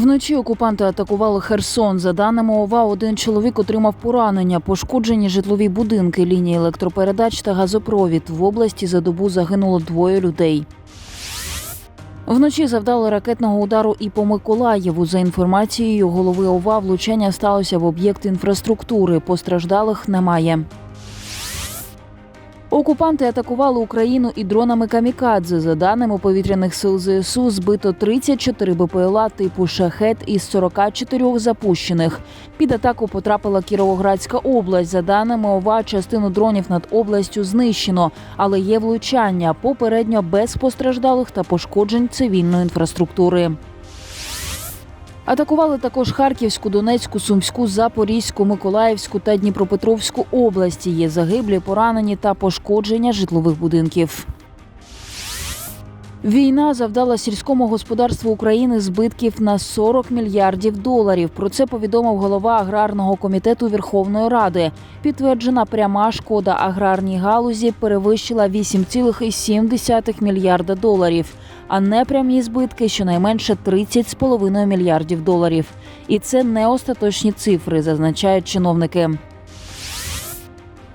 Вночі окупанти атакували Херсон. За даними ОВА, один чоловік отримав поранення, пошкоджені житлові будинки, лінії електропередач та газопровід. В області за добу загинуло двоє людей. Вночі завдали ракетного удару і по Миколаєву. За інформацією голови ОВА, влучання сталося в об'єкт інфраструктури. Постраждалих немає. Окупанти атакували Україну і дронами камікадзе. За даними повітряних сил ЗСУ, збито 34 БПЛА типу шахет із 44 запущених. Під атаку потрапила Кіровоградська область. За даними ОВА, частину дронів над областю знищено, але є влучання попередньо без постраждалих та пошкоджень цивільної інфраструктури. Атакували також Харківську, Донецьку, Сумську, Запорізьку, Миколаївську та Дніпропетровську області. Є загиблі, поранені та пошкодження житлових будинків. Війна завдала сільському господарству України збитків на 40 мільярдів доларів. Про це повідомив голова аграрного комітету Верховної Ради. Підтверджена пряма шкода аграрній галузі перевищила 8,7 мільярда доларів, а непрямі збитки щонайменше 30,5 мільярдів доларів. І це не остаточні цифри, зазначають чиновники.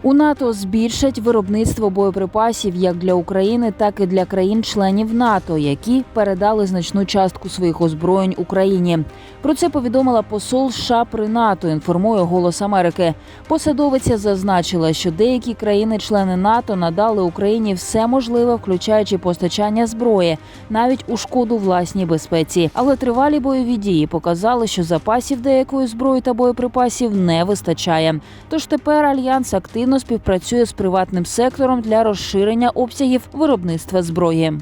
У НАТО збільшать виробництво боєприпасів як для України, так і для країн-членів НАТО, які передали значну частку своїх озброєнь Україні. Про це повідомила посол США при НАТО. Інформує Голос Америки. Посадовиця зазначила, що деякі країни-члени НАТО надали Україні все можливе, включаючи постачання зброї, навіть у шкоду власній безпеці. Але тривалі бойові дії показали, що запасів деякої зброї та боєприпасів не вистачає. Тож тепер альянс співпрацює з приватним сектором для розширення обсягів виробництва зброї.